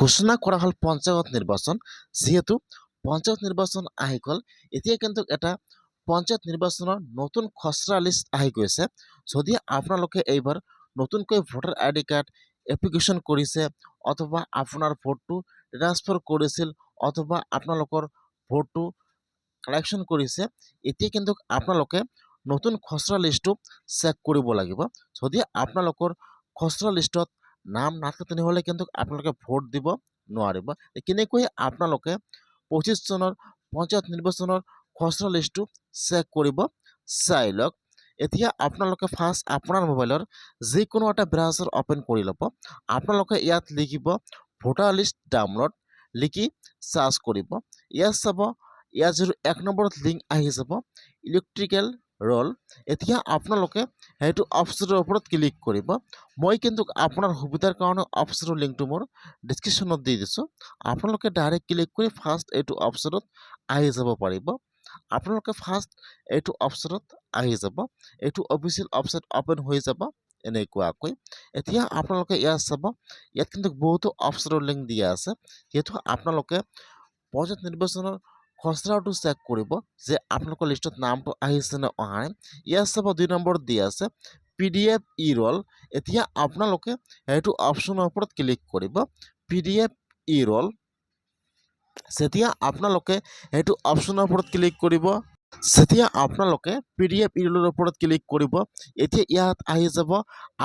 ঘোষণা কৰা হ'ল পঞ্চায়ত নিৰ্বাচন। যিহেতু পঞ্চায়ত নিৰ্বাচন আহি গ'ল, এতিয়া কিন্তু এটা পঞ্চায়ত নিৰ্বাচনৰ নতুন খচৰা লিষ্ট আহি গৈছে। যদি আপোনালোকে এইবাৰ নতুনকৈ voter I D card application কৰিছে, অথবা আপোনাৰ ভোটটো ট্ৰান্সফাৰ কৰিছিল, অথবা আপোনালোকৰ ভোটটো কালেকশ্যন কৰিছে, এতিয়া কিন্তু আপোনালোকে নতুন খচৰা লিষ্টটো চেক কৰিব লাগিব। যদি আপোনালোকৰ খচৰা লিষ্টত নাম নাথাকে তেনেহ'লে কিন্তু আপোনালোকে ভোট দিব নোৱাৰিব কেনেকৈ আপোনালোকে পঁচিছ চনৰ পঞ্চায়ত নিৰ্বাচনৰ খচৰা লিষ্টটো চেক কৰিব চাই লওক এতিয়া আপোনালোকে ফাৰ্ষ্ট আপোনাৰ মোবাইলৰ যিকোনো এটা ব্ৰাউজাৰ অ'পেন কৰি ল'ব। আপোনালোকে ইয়াত লিখিব ভোটাৰ লিষ্ট ডাউনলোড লিখি চাৰ্চ কৰিব ইয়াত চাব, ইয়াত যিটো এক নম্বৰত লিংক আহি যাব ইলেক্ট্ৰিকেল ৰল এতিয়া আপোনালোকে সেইটো অপশ্যনৰ ওপৰত ক্লিক কৰিব। মই কিন্তু আপোনাৰ সুবিধাৰ কাৰণে অপশ্যনৰ লিংকটো মোৰ ডিছক্ৰিপশ্যনত দি দিছোঁ। আপোনালোকে ডাইৰেক্ট ক্লিক কৰি ফাৰ্ষ্ট এইটো অপশ্যনত আহি যাব পাৰিব। আপোনালোকে ফাৰ্ষ্ট এইটো অপশ্যনত আহি যাব। এইটো অফিচিয়েল ৱেবছাইট অ'পেন হৈ যাব এনেকুৱাকৈ। এতিয়া আপোনালোকে ইয়াত চাব, ইয়াত কিন্তু বহুতো অপশ্যনৰ লিংক দিয়া আছে। যিহেতু আপোনালোকে পঞ্চায়ত নিৰ্বাচনৰ খচৰাটো চেক কৰিব যে আপোনালোকৰ লিষ্টত নামটো আহিছে নে অহা নাই ইয়াৰ চাব দুই নম্বৰত দিয়া আছে পি ডি এফ ই ৰল এতিয়া আপোনালোকে সেইটো অপশ্যনৰ ওপৰত ক্লিক কৰিব পি ডি এফ ই ৰল যেতিয়া আপোনালোকে সেইটো অপশ্যনৰ ওপৰত ক্লিক কৰিব যেতিয়া আপোনালোকে পি ডি এফ ই ৰলৰ ওপৰত ক্লিক কৰিব। এতিয়া ইয়াত আহি যাব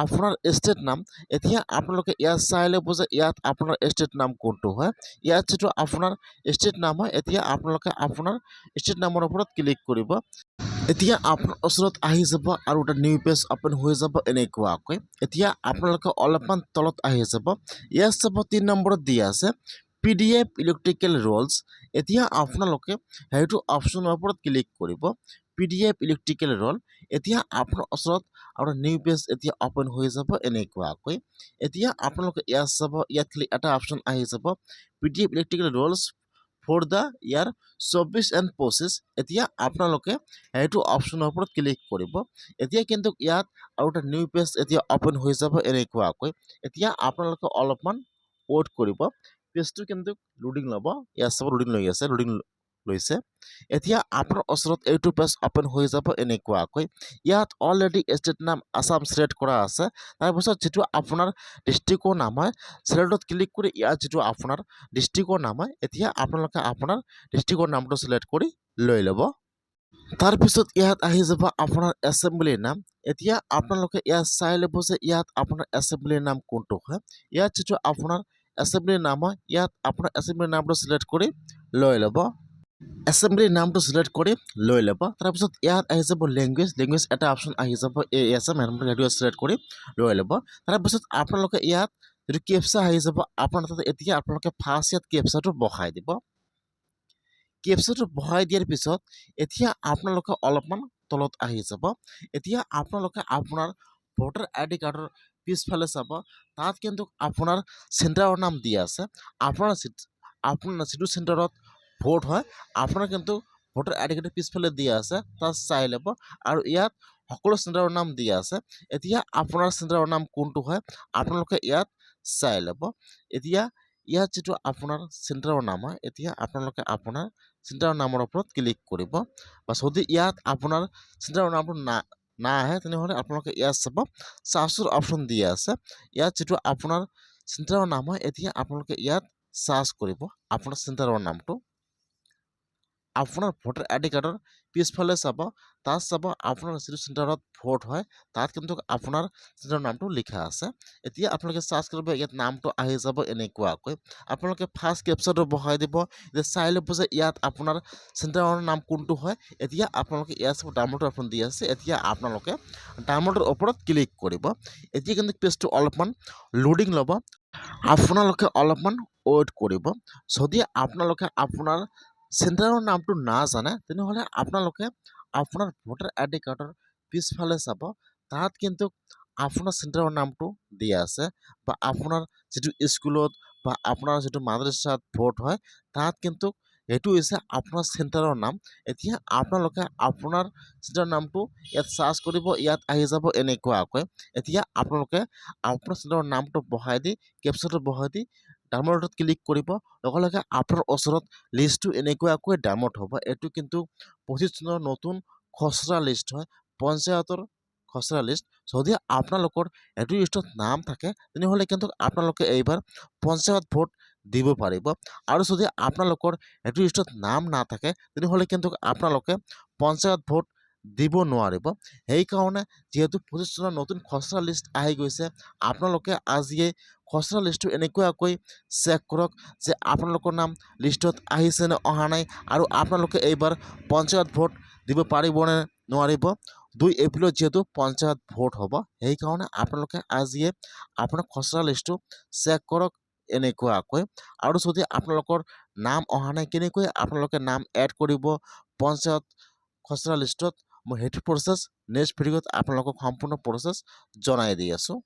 আপোনাৰ ষ্টেট নাম। এতিয়া আপোনালোকে ইয়াত চাই ল'ব যে ইয়াত আপোনাৰ ষ্টেট নাম কোনটো হয়। ইয়াত যিটো আপোনাৰ ষ্টেট নাম হয়, এতিয়া আপোনালোকে আপোনাৰ ষ্টেট নামৰ ওপৰত ক্লিক কৰিব। এতিয়া আপোনাৰ ওচৰত আহি যাব আৰু এটা নিউ পেজ অ'পেন হৈ যাব এনেকুৱাকৈ। এতিয়া আপোনালোকে অলপমান তলত আহি যাব। ইয়াত চাব তিনি নম্বৰত দিয়া আছে। P D F electoral rolls এতিয়া আপোনালোকে সেইটো অপশ্যনৰ ওপৰত ক্লিক কৰিব। পি ডি এফ ইলেক্ট্ৰিকেল ৰল এতিয়া আপোনাৰ ওচৰত আৰু নিউ পেজ এতিয়া অ'পেন হৈ যাব এনেকুৱাকৈ। এতিয়া আপোনালোকে ইয়াত চাব ইয়াত খালি এটা অপশ্যন আহি যাব। P D F electoral rolls for the year চৌব্বিছ এণ্ড পঁচিছ এতিয়া আপোনালোকে সেইটো অপশ্যনৰ ওপৰত ক্লিক কৰিব। এতিয়া কিন্তু ইয়াত আৰু এটা নিউ পেজ এতিয়া অ'পেন হৈ যাব এনেকুৱাকৈ। এতিয়া আপোনালোকে অলপমান ৱেইট কৰিব। পেজটো কিন্তু লোডিং ল'ব? ইয়াত চাব লোডিং লৈ আছে লোডিং লৈছে। এতিয়া আপোনাৰ ওচৰত এইটো পেজ অ'পেন হৈ যাব এনেকুৱাকৈ। ইয়াত অলৰেডি ষ্টেট নাম আছাম চিলেক্ট কৰা আছে। তাৰপিছত যিটো আপোনাৰ ডিষ্ট্ৰিক্টৰ নাম হয় চিলেক্টত ক্লিক কৰি ইয়াত যিটো আপোনাৰ ডিষ্ট্ৰিক্টৰ নাম হয় এতিয়া আপোনালোকে আপোনাৰ ডিষ্ট্ৰিক্টৰ নামটো চিলেক্ট কৰি লৈ ল'ব। তাৰপিছত ইয়াত আহি যাব আপোনাৰ এছেম্বলিৰ নাম। এতিয়া আপোনালোকে ইয়াত চাই ল'ব যে ইয়াত আপোনাৰ এছেম্বলিৰ নাম কোনটো হয়। ইয়াত যিটো আপোনাৰ এছেম্বলিৰ নাম হয়, ইয়াত আপোনাৰ এছেম্বলিৰ নামটো চিলেক্ট কৰি লৈ ল'ব। এছেম্বলিৰ নামটো চিলেক্ট কৰি লৈ ল'ব। তাৰপিছত ইয়াত আহি যাব লেংগুৱেজ লেংগুৱেজ এটা অপশ্যন আহি যাব, এই আছে মেডামটো সেইটো চিলেক্ট কৰি লৈ ল'ব। তাৰপিছত আপোনালোকে ইয়াত যিটো কেপচা আহি যাব, আপোনাৰ তাতে এতিয়া আপোনালোকে ফাৰ্ষ্ট ইয়াত কেপচাটো বহাই দিব। কেপচাটো বহাই দিয়াৰ পিছত এতিয়া আপোনালোকে অলপমান তলত আহি যাব। এতিয়া আপোনালোকে আপোনাৰ ভোটাৰ আই ডি কাৰ্ডৰ পিছফালে চাব। তাত কিন্তু আপোনাৰ চেণ্টাৰৰ নাম দিয়া আছে। আপোনাৰ আপোনাৰ যিটো চেণ্টাৰত ভোট হয়, আপোনাৰ কিন্তু ভোটাৰ আই ডি পিছফালে দিয়া আছে, তাত চাই ল'ব। আৰু ইয়াত সকলো চেণ্টাৰৰ নাম দিয়া আছে। এতিয়া আপোনাৰ চেণ্টাৰৰ নাম কোনটো হয়, আপোনালোকে ইয়াত চাই ল'ব। এতিয়া ইয়াত যিটো আপোনাৰ চেণ্টাৰৰ নাম হয়, এতিয়া আপোনালোকে আপোনাৰ চেণ্টাৰৰ নামৰ ওপৰত ক্লিক কৰিব। বা যদি ইয়াত আপোনাৰ চেণ্টাৰৰ নামটো না নাহে তেনেহ'লে আপোনালোকে ইয়াত চাব চাৰ্চৰ অপশ্যন দিয়া আছে। ইয়াত যিটো আপোনাৰ চেণ্টাৰৰ নাম হয় এতিয়া আপোনালোকে ইয়াত চাৰ্চ কৰিব আপোনাৰ চেণ্টাৰৰ নামটো আপোনাৰ ভোটাৰ আই ডি কাৰ্ডৰ পিছফালে চাব, তাত চাব আপোনাৰ যিটো চেণ্টাৰত ভোট হয়, তাত কিন্তু আপোনাৰ চেণ্টাৰৰ নামটো লিখা আছে। এতিয়া আপোনালোকে চাৰ্চ কৰিব, ইয়াত নামটো আহি যাব এনেকুৱাকৈ। আপোনালোকে ফাৰ্ষ্ট কেপচাৰটো বহাই দিব যে চাই ল'ব যে ইয়াত আপোনাৰ চেণ্টাৰৰ নাম কোনটো হয়। এতিয়া আপোনালোকে ইয়াত চাব ডাউনলোডৰ অপশ্যন দি আছে, এতিয়া আপোনালোকে ডাউনলোডৰ ওপৰত ক্লিক কৰিব। এতিয়া কিন্তু পেজটো অলপমান লোডিং ল'ব। আপোনালোকে অলপমান ৱেইট কৰিব। যদি আপোনালোকে আপোনাৰ চেণ্টাৰৰ নামটো নাজানে তেনেহ'লে আপোনালোকে আপোনাৰ ভোটাৰ আই ডি কাৰ্ডৰ পিছফালে চাব, তাত কিন্তু আপোনাৰ চেণ্টাৰৰ নামটো দিয়া আছে বা আপোনাৰ যিটো স্কুলত বা আপোনাৰ যিটো মাদ্ৰাছাত ভোট হয়, তাত কিন্তু সেইটো হৈছে আপোনাৰ চেণ্টাৰৰ নাম। এতিয়া আপোনালোকে আপোনাৰ চেণ্টাৰৰ নামটো ইয়াত চাৰ্চ কৰিব, ইয়াত আহি যাব এনেকুৱাকৈ। এতিয়া আপোনালোকে আপোনাৰ চেণ্টাৰৰ নামটো বহাই দি কেপচাৰটো বহাই দি ডাউনলোডত ক্লিক কৰিব লগে লগে আপোনাৰ ওচৰত লিষ্টটো এনেকুৱাকৈ ডাউনলোড হ'ব। এইটো কিন্তু পঁচিছ চনৰ নতুন খচৰা লিষ্ট হয়, পঞ্চায়তৰ খচৰা লিষ্ট যদি আপোনালোকৰ এইটো লিষ্টত নাম থাকে, তেনেহ'লে কিন্তু আপোনালোকে এইবাৰ পঞ্চায়ত ভোট দিব পাৰিব। আৰু যদি আপোনালোকৰ এইটো লিষ্টত নাম নাথাকে, তেনেহ'লে কিন্তু আপোনালোকে পঞ্চায়ত ভোট দিব নোৱাৰিব। সেইকাৰণে যিহেতু পঁচিছ চনৰ নতুন খচৰা লিষ্ট আহি গৈছে, আপোনালোকে আজিয়ে খচৰা লিষ্টটো এনেকুৱাকৈ চেক কৰক যে আপোনালোকৰ নাম লিষ্টত আহিছে অহা নাই আৰু আপোনালোকে এইবাৰ পঞ্চায়ত ভোট দিব পাৰিবনে নোৱাৰিব। দুই এপ্ৰিলত যিহেতু পঞ্চায়ত ভোট হ'ব, সেইকাৰণে আপোনালোকে আজিয়ে আপোনাৰ খচৰা লিষ্টটো চেক কৰক এনেকুৱাকৈ। আৰু যদি আপোনালোকৰ নাম অহা নাই, কেনেকৈ আপোনালোকে নাম এড কৰিব পঞ্চায়ত খচৰা লিষ্টত মই সেইটো প্ৰচেছ নেক্সট ভিডিঅ'ত আপোনালোকক সম্পূৰ্ণ প্ৰচেছ জনাই দি আছোঁ।